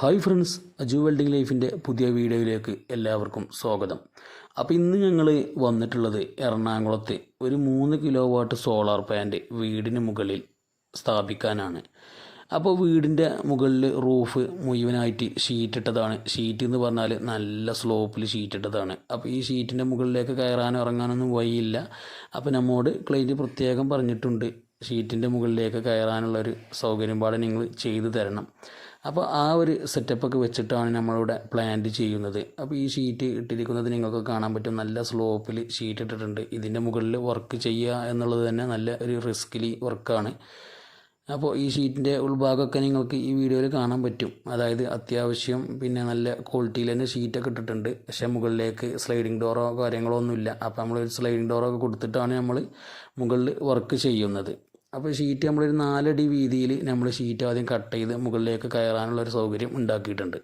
Hi friends Aju welding ലൈഫിന്റെ പുതിയ വീഡിയോയിലേക്ക് എല്ലാവർക്കും സ്വാഗതം. അപ്പോൾ ഇന്ന് ഞങ്ങൾ വന്നിട്ടുള്ളത് എറണാകുളത്ത് ഒരു മൂന്ന് കിലോ വാട്ട് സോളാർ പാന്റ് വീടിന് മുകളിൽ സ്ഥാപിക്കാനാണ്. അപ്പോൾ വീടിന്റെ മുകളിൽ റൂഫ് മുഴുവനായിട്ട് ഷീറ്റ് ഇട്ടതാണ്. ഷീറ്റ് എന്ന് പറഞ്ഞാൽ നല്ല സ്ലോപ്പിൽ ഷീറ്റ് ഇട്ടതാണ്. അപ്പോൾ ഈ ഷീറ്റിന്റെ മുകളിലേക്ക് കയറാനോ ഇറങ്ങാനൊന്നും വഴിയില്ല. അപ്പോൾ നമ്മോട് ക്ലൈന്റ് പ്രത്യേകം പറഞ്ഞിട്ടുണ്ട് ഷീറ്റിന്റെ മുകളിലേക്ക് കയറാനുള്ളൊരു സൗകര്യം പാടെ നിങ്ങൾ ചെയ്തു തരണം. അപ്പോൾ ആ ഒരു സെറ്റപ്പൊക്കെ വെച്ചിട്ടാണ് നമ്മളിവിടെ പ്ലാന്റ് ചെയ്യുന്നത്. അപ്പോൾ ഈ ഷീറ്റ് ഇട്ടിരിക്കുന്നത് നിങ്ങൾക്ക് കാണാൻ പറ്റും. നല്ല സ്ലോപ്പിൽ ഷീറ്റ് ഇട്ടിട്ടുണ്ട്. ഇതിന്റെ മുകളിൽ വർക്ക് ചെയ്യുക എന്നുള്ളത് തന്നെ നല്ല ഒരു റിസ്കിലി വർക്കാണ് അപ്പോൾ ഈ ഷീറ്റിന്റെ ഉൾഭാഗമൊക്കെ നിങ്ങൾക്ക് ഈ വീഡിയോയിൽ കാണാൻ പറ്റും. അതായത് അത്യാവശ്യം പിന്നെ നല്ല ക്വാളിറ്റിയിൽ തന്നെ ഷീറ്റൊക്കെ ഇട്ടിട്ടുണ്ട്. പക്ഷേ മുകളിലേക്ക് സ്ലൈഡിങ് ഡോറോ കാര്യങ്ങളോ ഒന്നുമില്ല. അപ്പോൾ നമ്മൾ ഒരു സ്ലൈഡിങ് ഡോറോ ഒക്കെ കൊടുത്തിട്ടാണ് നമ്മൾ മുകളിൽ വർക്ക് ചെയ്യുന്നത്. അപ്പോൾ ഷീറ്റ് നമ്മളൊരു നാലടി വീതിയിൽ നമ്മൾ ഷീറ്റ് ആദ്യം കട്ട് ചെയ്ത് മുകളിലേക്ക് കയറാനുള്ള ഒരു സൗകര്യം ഉണ്ടാക്കിയിട്ടുണ്ട്.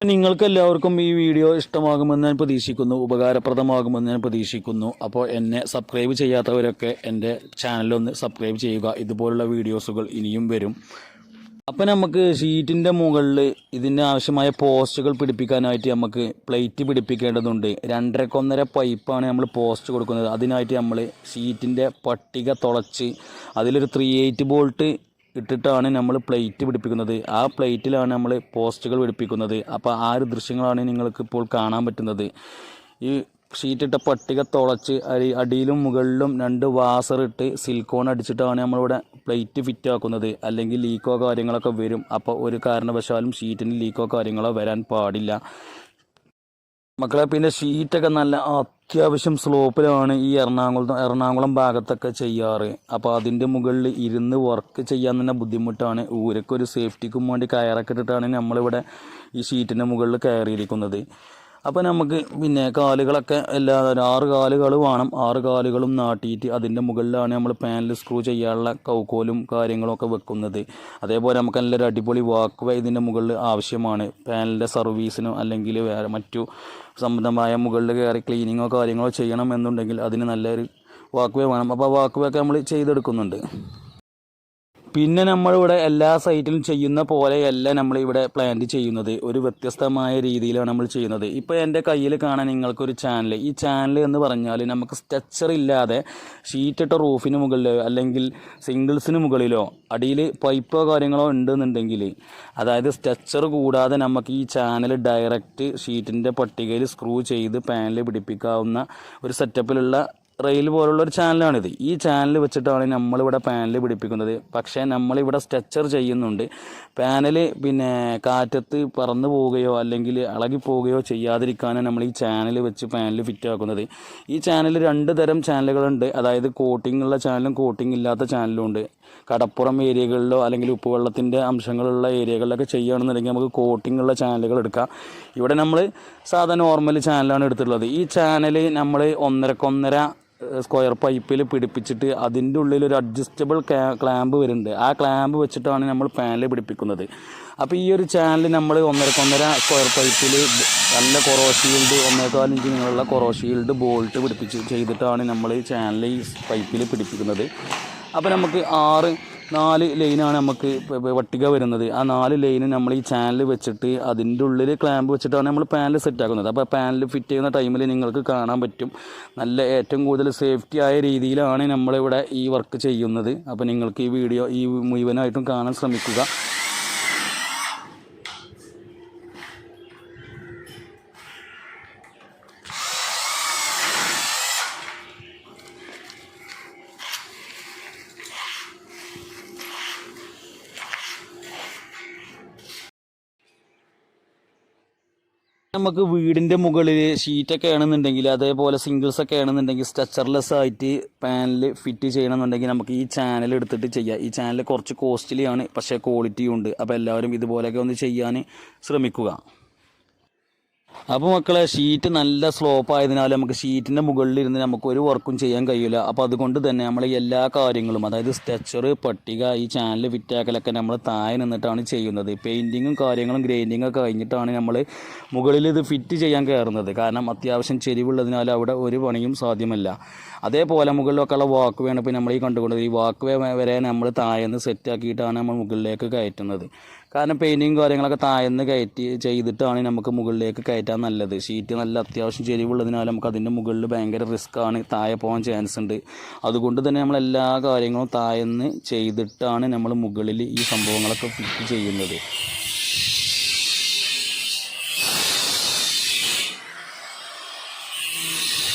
നിങ്ങൾക്ക് എല്ലാവർക്കും ഈ വീഡിയോ ഇഷ്ടമാകുമെന്ന് ഞാൻ പ്രതീക്ഷിക്കുന്നു. ഉപകാരപ്രദമാകുമെന്ന് ഞാൻ പ്രതീക്ഷിക്കുന്നു. അപ്പോൾ എന്നെ സബ്സ്ക്രൈബ് ചെയ്യാത്തവരൊക്കെ എന്റെ ചാനലൊന്ന് സബ്സ്ക്രൈബ് ചെയ്യുക. ഇതുപോലുള്ള വീഡിയോസുകൾ ഇനിയും വരും. അപ്പം നമുക്ക് ഷീറ്റിന്റെ മുകളിൽ ഇതിന് ആവശ്യമായ പോസ്റ്റുകൾ പിടിപ്പിക്കാനായിട്ട് നമുക്ക് പ്ലേറ്റ് പിടിപ്പിക്കേണ്ടതുണ്ട്. രണ്ടരക്കൊന്നര പൈപ്പാണ് നമ്മൾ പോസ്റ്റ് കൊടുക്കുന്നത്. അതിനായിട്ട് നമ്മൾ ഷീറ്റിന്റെ പട്ടിക തുളച്ച് അതിലൊരു ത്രീ എയ്റ്റ് ബോൾട്ട് ഇട്ടിട്ടാണ് നമ്മൾ പ്ലേറ്റ് പിടിപ്പിക്കുന്നത്. ആ പ്ലേറ്റിലാണ് നമ്മൾ പോസ്റ്റുകൾ പിടിപ്പിക്കുന്നത്. അപ്പോൾ ആ ഒരു ദൃശ്യങ്ങളാണ് നിങ്ങൾക്ക് ഇപ്പോൾ കാണാൻ പറ്റുന്നത്. ഈ ഷീറ്റിട്ട പട്ടിക തുളച്ച് അരി അടിയിലും മുകളിലും രണ്ട് വാസറിട്ട് സിൽക്കോൺ അടിച്ചിട്ടാണ് നമ്മളിവിടെ പ്ലേറ്റ് ഫിറ്റ് ആക്കുന്നത്. അല്ലെങ്കിൽ ലീക്കോ കാര്യങ്ങളൊക്കെ വരും. അപ്പോൾ ഒരു കാരണവശാലും ഷീറ്റിന് ലീക്കോ കാര്യങ്ങളോ വരാൻ പാടില്ല. മക്കളെ പിന്നെ ഷീറ്റൊക്കെ നല്ല അത്യാവശ്യം സ്ലോപ്പിലാണ് ഈ എറണാകുളം എറണാകുളം ഭാഗത്തൊക്കെ ചെയ്യാറ്. അപ്പോൾ അതിന്റെ മുകളിൽ ഇരുന്ന് വർക്ക് ചെയ്യാൻ തന്നെ ബുദ്ധിമുട്ടാണ്. ഊരക്കൊരു സേഫ്റ്റിക്കും വേണ്ടി കയറൊക്കെ ഇട്ടിട്ടാണ് നമ്മളിവിടെ ഈ ഷീറ്റിന്റെ മുകളിൽ കയറിയിരിക്കുന്നത്. അപ്പോൾ നമുക്ക് പിന്നെ കാലുകളൊക്കെ എല്ലാ ആറ് കാലുകൾ വേണം. ആറ് കാലുകളും നാട്ടിയിട്ട് അതിന്റെ മുകളിലാണ് നമ്മൾ പാനൽ സ്ക്രൂ ചെയ്യാനുള്ള കൗക്കോലും കാര്യങ്ങളൊക്കെ വെക്കുന്നത്. അതേപോലെ നമുക്ക് നല്ലൊരു അടിപൊളി വാക്ക് ഇതിന്റെ മുകളിൽ ആവശ്യമാണ്. പാനലിന്റെ സർവീസിനോ അല്ലെങ്കിൽ വേറെ മറ്റു സംബന്ധമായ മുകളിൽ കയറി ക്ലീനിങ്ങോ കാര്യങ്ങളോ ചെയ്യണം എന്നുണ്ടെങ്കിൽ അതിന് നല്ലൊരു വാക്ക് വേ വേണം. അപ്പോൾ വാക്ക് വേക്ക് ഒക്കെ നമ്മൾ ചെയ്തെടുക്കുന്നുണ്ട്. പിന്നെ നമ്മളിവിടെ എല്ലാ സൈറ്റിലും ചെയ്യുന്ന പോലെയല്ല നമ്മളിവിടെ പ്ലാന്റ് ചെയ്യുന്നത്. ഒരു വ്യത്യസ്തമായ രീതിയിലാണ് നമ്മൾ ചെയ്യുന്നത്. ഇപ്പോൾ എന്റെ കയ്യിൽ കാണാൻ നിങ്ങൾക്കൊരു ചാനൽ ഈ ചാനൽ എന്ന് പറഞ്ഞാൽ നമുക്ക് സ്ട്രക്ചർ ഇല്ലാതെ ഷീറ്റിട്ട റൂഫിന് മുകളിലോ അല്ലെങ്കിൽ സിംഗിൾസിന് മുകളിലോ അടിയിൽ പൈപ്പോ കാര്യങ്ങളോ ഉണ്ടെന്നുണ്ടെങ്കിൽ അതായത് സ്ട്രക്ചർ കൂടാതെ നമുക്ക് ഈ ചാനൽ ഡയറക്റ്റ് ഷീറ്റിന്റെ പട്ടികയിൽ സ്ക്രൂ ചെയ്ത് പാനൽ പിടിപ്പിക്കാവുന്ന ഒരു സെറ്റപ്പിലുള്ള റെയിൽ പോലുള്ള ഒരു ചാനലാണിത്. ഈ ചാനൽ വെച്ചിട്ടാണ് നമ്മളിവിടെ പാനൽ പിടിപ്പിക്കുന്നത്. പക്ഷേ നമ്മളിവിടെ സ്ട്രെച്ചർ ചെയ്യുന്നുണ്ട്. പാനൽ പിന്നെ കാറ്റത്ത് പറന്നു പോവുകയോ അല്ലെങ്കിൽ ഇളകി പോവുകയോ ചെയ്യാതിരിക്കാനാണ് നമ്മൾ ഈ ചാനൽ വെച്ച് പാനൽ ഫിറ്റ് ആക്കുന്നത് ഈ ചാനൽ രണ്ട് തരം ചാനലുകളുണ്ട്. അതായത് കോട്ടിംഗ് ഉള്ള ചാനലും കോട്ടിംഗ് ഇല്ലാത്ത ചാനലും ഉണ്ട്. കടപ്പുറം ഏരിയകളിലോ അല്ലെങ്കിൽ ഉപ്പുവെള്ളത്തിന്റെ അംശങ്ങളുള്ള ഏരിയകളിലൊക്കെ ചെയ്യുകയാണെന്നുണ്ടെങ്കിൽ നമുക്ക് കോട്ടിംഗ് ഉള്ള ചാനലുകൾ എടുക്കാം. ഇവിടെ നമ്മൾ സാധാരണ നോർമൽ ചാനലാണ് എടുത്തിട്ടുള്ളത്. ഈ ചാനൽ നമ്മൾ ഒന്നരക്കൊന്നര സ്ക്വയർ പൈപ്പിൽ പിടിപ്പിച്ചിട്ട് അതിന്റെ ഉള്ളിൽ ഒരു അഡ്ജസ്റ്റബിൾ ക്ലാമ്പ് വരുന്നുണ്ട്. ആ ക്ലാമ്പ് വെച്ചിട്ടാണ് നമ്മൾ പാനൽ പിടിപ്പിക്കുന്നത്. അപ്പോൾ ഈ ഒരു ചാനൽ നമ്മൾ ഒന്നരക്കൊന്നര സ്ക്വയർ പൈപ്പിൽ നല്ല കൊറോഷീൽഡ് ഒന്നേകാൽ ഇഞ്ച് നീളമുള്ള കൊറോഷീൽഡ് ബോൾട്ട് പിടിപ്പിച്ച് ചെയ്തിട്ടാണ് നമ്മൾ ഈ ചാനൽ ഈ പൈപ്പിൽ പിടിപ്പിക്കുന്നത്. അപ്പോൾ നമുക്ക് ആറ് നാല് ലൈനാണ് നമുക്ക് വട്ടിക വരുന്നത്. ആ നാല് ലൈന് നമ്മൾ ഈ ചാനൽ വെച്ചിട്ട് അതിന്റെ ഉള്ളിൽ ക്ലാമ്പ് വെച്ചിട്ടാണ് നമ്മൾ പാനൽ സെറ്റ് ആക്കുന്നത്. അപ്പോൾ പാനൽ ഫിറ്റ് ചെയ്യുന്ന ടൈമിൽ നിങ്ങൾക്ക് കാണാൻ പറ്റും. നല്ല ഏറ്റവും കൂടുതൽ സേഫ്റ്റി ആയ രീതിയിലാണ് നമ്മളിവിടെ ഈ വർക്ക് ചെയ്യുന്നത്. അപ്പോൾ നിങ്ങൾക്ക് ഈ വീഡിയോ ഈ മുഴുവനായിട്ടും കാണാൻ ശ്രമിക്കുക. നമുക്ക് വീടിന്റെ മുകളിൽ ഷീറ്റൊക്കെ ആണെന്നുണ്ടെങ്കിൽ അതേപോലെ സിംഗിൾസ് ഒക്കെ ആണെന്നുണ്ടെങ്കിൽ സ്ട്രക്ചർലെസ് ആയിട്ട് പാനൽ ഫിറ്റ് ചെയ്യണമെന്നുണ്ടെങ്കിൽ നമുക്ക് ഈ ചാനൽ എടുത്തിട്ട് ചെയ്യാം. ഈ ചാനൽ കുറച്ച് കോസ്റ്റ്ലിയാണ് പക്ഷേ ക്വാളിറ്റിയും ഉണ്ട്. അപ്പോൾ എല്ലാവരും ഇതുപോലെയൊക്കെ ഒന്ന് ചെയ്യാൻ ശ്രമിക്കുക. അപ്പോൾ മക്കളെ ഷീറ്റ് നല്ല സ്ലോപ്പ് ആയതിനാൽ നമുക്ക് ഷീറ്റിന്റെ മുകളിലിരുന്ന് നമുക്ക് ഒരു വർക്കും ചെയ്യാൻ കഴിയില്ല. അപ്പോൾ അതുകൊണ്ട് തന്നെ നമ്മൾ എല്ലാ കാര്യങ്ങളും അതായത് സ്ട്രെച്ചർ പട്ടിക ഈ ചാനൽ വിറ്റാക്കലൊക്കെ നമ്മൾ താഴെ നിന്നിട്ടാണ് ചെയ്യുന്നത്. പെയിന്റിങ്ങും കാര്യങ്ങളും ഗ്രൈൻഡിങ്ങും ഒക്കെ കഴിഞ്ഞിട്ടാണ് നമ്മൾ മുകളിൽ ഇത് ഫിറ്റ് ചെയ്യാൻ കയറുന്നത്. കാരണം അത്യാവശ്യം ചെരിവുള്ളതിനാൽ അവിടെ ഒരു പണിയും സാധ്യമല്ല. അതേപോലെ മുകളിലൊക്കെ ഉള്ള വാക്ക് വേണം ഇപ്പോൾ നമ്മൾ ഈ കണ്ടുകൊണ്ടത് ഈ വാക്ക് വരെ നമ്മൾ താഴെ നിന്ന് സെറ്റാക്കിയിട്ടാണ് നമ്മൾ മുകളിലേക്ക് കയറ്റുന്നത്. കാരണം പെയിന്റിങ് കാര്യങ്ങളൊക്കെ താഴ്ന്ന് കയറ്റി ചെയ്തിട്ടാണ് നമുക്ക് മുകളിലേക്ക് കയറ്റാൻ നല്ലത്. ഷീറ്റ് നല്ല അത്യാവശ്യം ചെരിവുള്ളതിനാൽ നമുക്ക് അതിന്റെ മുകളിൽ ഭയങ്കര റിസ്ക് ആണ് താഴെ പോകാൻ ചാൻസ് ഉണ്ട്. അതുകൊണ്ട് തന്നെ നമ്മൾ എല്ലാ കാര്യങ്ങളും താഴ്ന്ന് ചെയ്തിട്ടാണ് നമ്മൾ മുകളിൽ ഈ സംഭവങ്ങളൊക്കെ ഫിറ്റ് ചെയ്യുന്നത്.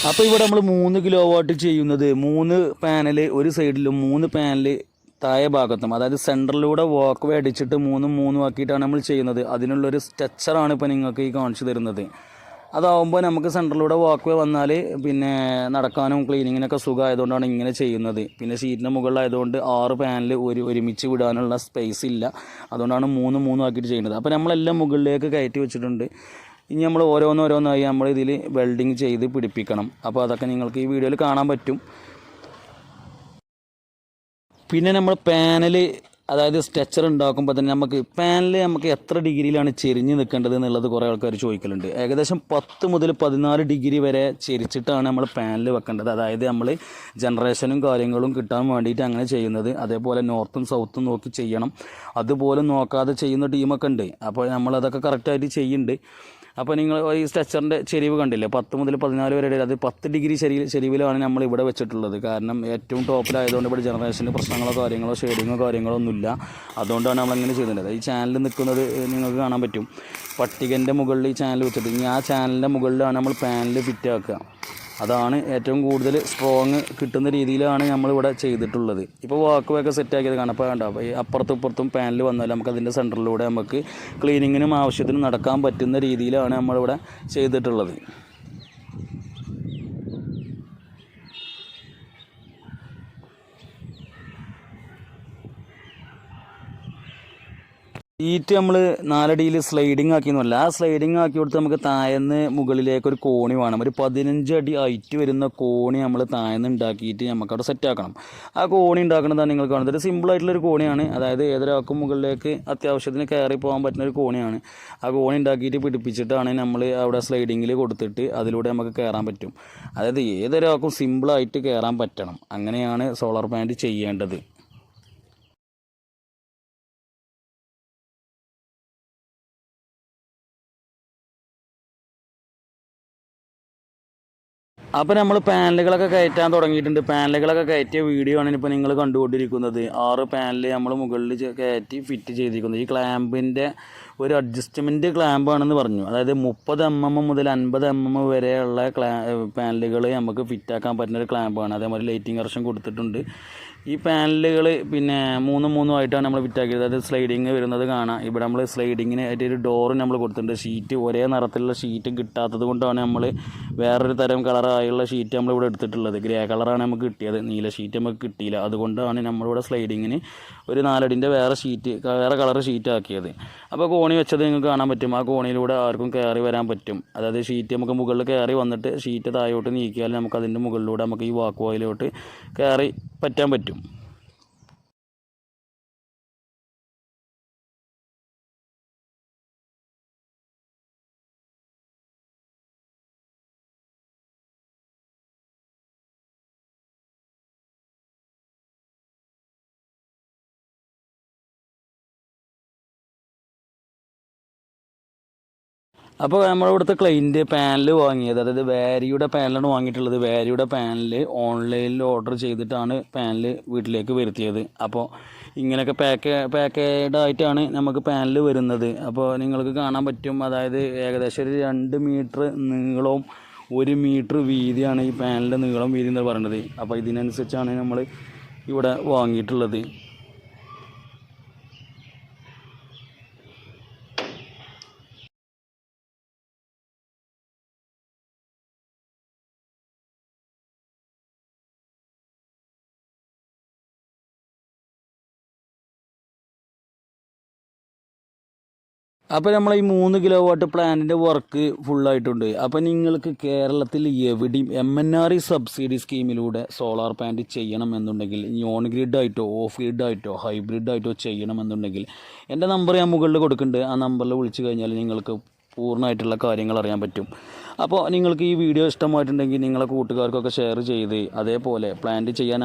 അപ്പോൾ ഇവിടെ നമ്മൾ മൂന്ന് കിലോ വാട്ട് ചെയ്യുന്നത്. മൂന്ന് പാനൽ ഒരു സൈഡിലും മൂന്ന് പാനൽ താഴെ ഭാഗത്തും അതായത് സെന്ററിലൂടെ വാക്ക് വേ അടിച്ചിട്ട് മൂന്നും മൂന്നും ആക്കിയിട്ടാണ് നമ്മൾ ചെയ്യുന്നത്. അതിനുള്ളൊരു സ്ട്രക്ചറാണ് ഇപ്പോൾ നിങ്ങൾക്ക് ഈ കാണിച്ചു തരുന്നത്. അതാവുമ്പോൾ നമുക്ക് സെന്ററിലൂടെ വാക്ക് വേ വന്നാൽ പിന്നെ നടക്കാനും ക്ലീനിങ്ങിനൊക്കെ സുഖമായതുകൊണ്ടാണ് ഇങ്ങനെ ചെയ്യുന്നത്. പിന്നെ ഷീറ്റിന് മുകളിലായതുകൊണ്ട് ആറ് പാനൽ ഒരു ഒരുമിച്ച് വിടാനുള്ള സ്പേസ് ഇല്ല. അതുകൊണ്ടാണ് മൂന്ന് മൂന്നും ആക്കിയിട്ട് ചെയ്യുന്നത്. അപ്പോൾ നമ്മളെല്ലാം മുകളിലേക്ക് കയറ്റി വെച്ചിട്ടുണ്ട്. ഇനി നമ്മൾ ഓരോന്നോരോന്നായി നമ്മൾ ഇതിൽ വെൽഡിങ് ചെയ്ത് പിടിപ്പിക്കണം. അപ്പോൾ അതൊക്കെ നിങ്ങൾക്ക് ഈ വീഡിയോയിൽ കാണാൻ പറ്റും. പിന്നെ നമ്മൾ പാനൽ അതായത് സ്ട്രെച്ചർ ഉണ്ടാക്കുമ്പോൾ തന്നെ നമുക്ക് പാനൽ നമുക്ക് എത്ര ഡിഗ്രിയിലാണ് ചെരിഞ്ഞ് നിൽക്കേണ്ടത് എന്നുള്ളത് കുറേ ആൾക്കാർ ചോദിക്കലുണ്ട്. ഏകദേശം പത്ത് മുതൽ പതിനാല് ഡിഗ്രി വരെ ചെരിച്ചിട്ടാണ് നമ്മൾ പാനൽ വെക്കേണ്ടത്. അതായത് നമ്മൾ ജനറേഷനും കാര്യങ്ങളും കിട്ടാൻ വേണ്ടിയിട്ട് അങ്ങനെ ചെയ്യുന്നത്. അതേപോലെ നോർത്തും സൗത്തും നോക്കി ചെയ്യണം. അതുപോലെ നോക്കാതെ ചെയ്യുന്ന ടീമൊക്കെ ഉണ്ട്. അപ്പോൾ നമ്മളതൊക്കെ കറക്റ്റായിട്ട് ചെയ്യുന്നുണ്ട്. അപ്പോൾ നിങ്ങൾ ഈ സ്ട്രെച്ചറിന്റെ ചെരിവ് കണ്ടില്ലേ? പത്ത് മുതൽ പതിനാല് വരെ അത് പത്ത് ഡിഗ്രി ചെരി ചെരിവിലാണ് നമ്മൾ ഇവിടെ വെച്ചിട്ടുള്ളത്. കാരണം ഏറ്റവും ടോപ്പിലായതുകൊണ്ട് ഇവിടെ ജനറേഷന്റെ പ്രശ്നങ്ങളോ കാര്യങ്ങളോ ഷെയ്ഡിങ്ങോ കാര്യങ്ങളോ ഒന്നുമില്ല. അതുകൊണ്ടാണ് നമ്മളങ്ങനെ ചെയ്യുന്നത് ഈ ചാനൽ നിൽക്കുന്നത് നിങ്ങൾക്ക് കാണാൻ പറ്റും. പട്ടികന്റെ മുകളിൽ ഈ ചാനൽ വെച്ചിട്ട് ഇനി ആ ചാനലിന്റെ മുകളിലാണ് നമ്മൾ പാനൽ ഫിറ്റ് ആക്കുക. അതാണ് ഏറ്റവും കൂടുതൽ സ്ട്രോങ് കിട്ടുന്ന രീതിയിലാണ് നമ്മളിവിടെ ചെയ്തിട്ടുള്ളത്. ഇപ്പോൾ വാക്ക് വേക്കെ സെറ്റ് ആക്കിയത് കാണാം. അപ്പോൾ ഈ അപ്പുറത്തും ഇപ്പുറത്തും പാനൽ വന്നാൽ നമുക്ക് അതിന്റെ സെന്ററിലൂടെ നമുക്ക് ക്ലീനിങ്ങിനും ആവശ്യത്തിനും നടക്കാൻ പറ്റുന്ന രീതിയിലാണ് നമ്മളിവിടെ ചെയ്തിട്ടുള്ളത്. ഈറ്റ് നമ്മൾ നാലടിയിൽ സ്ലൈഡിങ് ആക്കി ആക്കിയെന്നല്ല. ആ സ്ലൈഡിങ് ആക്കി കൊടുത്ത് നമുക്ക് താഴ്ന്ന് മുകളിലേക്ക് ഒരു കോണി വേണം. ഒരു പതിനഞ്ച് അടി ഹൈറ്റ് വരുന്ന കോണി നമ്മൾ താഴ്ന്ന് ഉണ്ടാക്കിയിട്ട് നമുക്ക് അവിടെ സെറ്റ് ആക്കണം. ആ കോണി ഉണ്ടാക്കുന്നതാണ് നിങ്ങൾ കാണുന്നത്? ഒരു സിമ്പിൾ ആയിട്ടുള്ള ഒരു കോണിയാണ്. അതായത് ഏതൊരാൾക്കും മുകളിലേക്ക് അത്യാവശ്യത്തിന് കയറി പോകാൻ പറ്റുന്ന ഒരു കോണിയാണ്. ആ കോണി ഉണ്ടാക്കിയിട്ട് പിടിപ്പിച്ചിട്ടാണ് നമ്മൾ അവിടെ സ്ലൈഡിങ്ങിൽ കൊടുത്തിട്ട് അതിലൂടെ നമുക്ക് കയറാൻ പറ്റും. അതായത് ഏതൊരാൾക്കും സിമ്പിളായിട്ട് കയറാൻ പറ്റണം. അങ്ങനെയാണ് സോളാർ പാന്റ് ചെയ്യേണ്ടത്. അപ്പോൾ നമ്മൾ പാനലുകളൊക്കെ കയറ്റാൻ തുടങ്ങിയിട്ടുണ്ട്. പാനലുകളൊക്കെ കയറ്റിയ വീഡിയോ ആണ് ഇപ്പോൾ നിങ്ങൾ കണ്ടുകൊണ്ടിരിക്കുന്നത്. ആറ് പാനൽ നമ്മൾ മുകളിൽ കയറ്റി ഫിറ്റ് ചെയ്തിരിക്കുന്നത് ഈ ക്ലാമ്പിന്റെ ഒരു അഡ്ജസ്റ്റ്മെന്റ് ക്ലാമ്പാണെന്ന് പറഞ്ഞു. അതായത് മുപ്പത് എം എം മുതൽ അൻപത് എം എം വരെയുള്ള ക്ലാ പാനലുകൾ നമുക്ക് ഫിറ്റാക്കാൻ പറ്റുന്ന ഒരു ക്ലാമ്പാണ്. അതേമാതിരി ലൈറ്റിംഗ് കർഷൻ കൊടുത്തിട്ടുണ്ട്. ഈ പാനലുകൾ പിന്നെ മൂന്നും മൂന്നും ആയിട്ടാണ് നമ്മൾ വിറ്റാക്കിയത്. അതായത് സ്ലൈഡിങ് വരുന്നത് കാണാം. ഇവിടെ നമ്മൾ സ്ലൈഡിങ്ങിന് ആയിട്ട് ഒരു ഡോറ് നമ്മൾ കൊടുത്തിട്ടുണ്ട്. ഷീറ്റ് ഒരേ നിറത്തിലുള്ള ഷീറ്റ് കിട്ടാത്തത് കൊണ്ടാണ് നമ്മൾ വേറൊരു തരം കളറായുള്ള ഷീറ്റ് നമ്മൾ ഇവിടെ എടുത്തിട്ടുള്ളത്. ഗ്രേ കളറാണ് നമുക്ക് കിട്ടിയത്. നീല ഷീറ്റ് നമുക്ക് കിട്ടിയില്ല. അതുകൊണ്ടാണ് നമ്മളിവിടെ സ്ലൈഡിങ്ങിന് ഒരു നാലടിന്റെ വേറെ ഷീറ്റ് വേറെ കളർ ഷീറ്റ് ആക്കിയത്. അപ്പോൾ കോണി വെച്ചത് നിങ്ങൾക്ക് കാണാൻ പറ്റും. ആ കോണിയിലൂടെ ആർക്കും കയറി വരാൻ പറ്റും. അതായത് ഷീറ്റ് നമുക്ക് മുകളിൽ കയറി വന്നിട്ട് ഷീറ്റ് താഴോട്ട് നീക്കിയാൽ നമുക്ക് അതിന്റെ മുകളിലൂടെ നമുക്ക് ഈ വാക്ക് വായിലോട്ട് കയറി പറ്റാൻ പറ്റും. கிடைக்கும் അപ്പോൾ നമ്മൾ ഇവിടുത്തെ ക്ലൈന്റ് പാനൽ വാങ്ങിയത് അതായത് വാരിയുടെ പാനലാണ് വാങ്ങിയിട്ടുള്ളത്. വാരിയുടെ പാനൽ ഓൺലൈനിൽ ഓർഡർ ചെയ്തിട്ടാണ് പാനൽ വീട്ടിലേക്ക് വരുത്തിയത്. അപ്പോൾ ഇങ്ങനെയൊക്കെ പാക്ക് പാക്കേഡ് ആയിട്ടാണ് നമുക്ക് പാനൽ വരുന്നത്. അപ്പോൾ നിങ്ങൾക്ക് കാണാൻ പറ്റും അതായത് ഏകദേശം ഒരു രണ്ട് മീറ്റർ നീളവും ഒരു മീറ്റർ വീതിയാണ് ഈ പാനലിന്റെ നീളം വീതി എന്ന് പറയുന്നത്. അപ്പോൾ ഇതിനനുസരിച്ചാണ് നമ്മൾ ഇവിടെ വാങ്ങിയിട്ടുള്ളത്. അപ്പോൾ നമ്മൾ ഈ മൂന്ന് കിലോ വാട്ട് പ്ലാന്റിന്റെ വർക്ക് ഫുള്ളായിട്ടുണ്ട് അപ്പോൾ നിങ്ങൾക്ക് കേരളത്തിൽ എവിടെയും M N R E subsidy സ്കീമിലൂടെ solar plant ചെയ്യണം എന്നുണ്ടെങ്കിൽ ഓൺ ഗ്രിഡ് ആയിട്ടോ ഓഫ് ഗ്രിഡ് ആയിട്ടോ ഹൈബ്രിഡ് ആയിട്ടോ ചെയ്യണമെന്നുണ്ടെങ്കിൽ എന്റെ നമ്പർ ഞാൻ മുകളിൽ കൊടുക്കുന്നുണ്ട്. ആ നമ്പറിൽ വിളിച്ചു കഴിഞ്ഞാൽ നിങ്ങൾക്ക് പൂർണമായിട്ടുള്ള കാര്യങ്ങൾ അറിയാൻ പറ്റും. അപ്പോൾ നിങ്ങൾക്ക് ഈ വീഡിയോ ഇഷ്ടമായിട്ടുണ്ടെങ്കിൽ നിങ്ങളെ കൂട്ടുകാർക്കൊക്കെ ഷെയർ ചെയ്ത് അതേപോലെ പ്ലാന്റ് ചെയ്യാൻ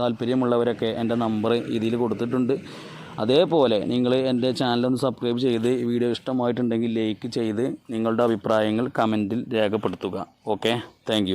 താല്പര്യമുള്ളവരൊക്കെ എന്റെ നമ്പർ ഇതിൽ കൊടുത്തിട്ടുണ്ട്. അതേപോലെ നിങ്ങൾ എന്റെ ചാനലൊന്ന് സബ്സ്ക്രൈബ് ചെയ്ത് വീഡിയോ ഇഷ്ടമായിട്ടുണ്ടെങ്കിൽ ലൈക്ക് ചെയ്ത് നിങ്ങളുടെ അഭിപ്രായങ്ങൾ കമന്റിൽ രേഖപ്പെടുത്തുക. Okay thank